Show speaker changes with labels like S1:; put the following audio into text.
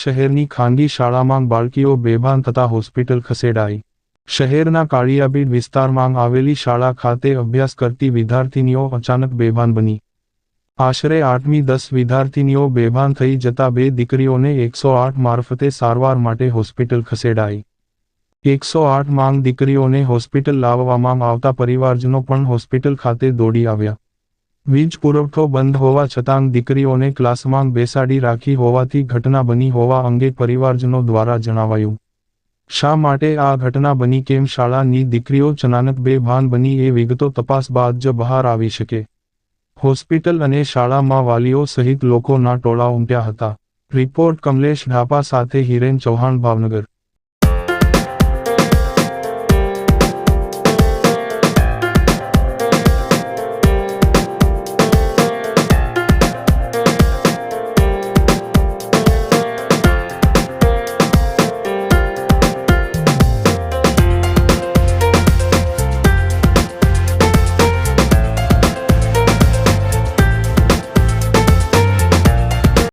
S1: શહેરની ખાનગી શાળામાં બાળકીઓ બેભાન થતા હોસ્પિટલ ખસેડાઈ. શહેરના કાળિયાબીડ વિસ્તારમાં આવેલી શાળા ખાતે અભ્યાસ કરતી વિદ્યાર્થીનીઓ અચાનક બેભાન બની. આશરે આઠમી દસ વિદ્યાર્થીનીઓ બેભાન થઈ જતા બે દીકરીઓને એકસો આઠ મારફતે સારવાર માટે હોસ્પિટલ ખસેડાઈ. એકસો આઠ માંગ દીકરીઓને હોસ્પિટલ લાવવામાં આવતા પરિવારજનો પણ હોસ્પિટલ ખાતે દોડી આવ્યા. વીજ પુરવઠો બંધ હોવા છતાં દીકરીઓને ક્લાસમાં બેસાડી રાખી હોવાથી ઘટના બની હોવા અંગે પરિવારજનો દ્વારા જણાવાયું. શા માટે આ ઘટના બની, કેમ શાળાની દીકરીઓ ચનાનક બેભાન બની એ વિગતો તપાસ બાદ જ બહાર આવી શકે. હોસ્પિટલ અને શાળામાં વાલીઓ સહિત લોકોના ટોળા ઉમટ્યા હતા. રિપોર્ટ કમલેશ ઢાપા સાથે હિરેન ચૌહાણ, ભાવનગર.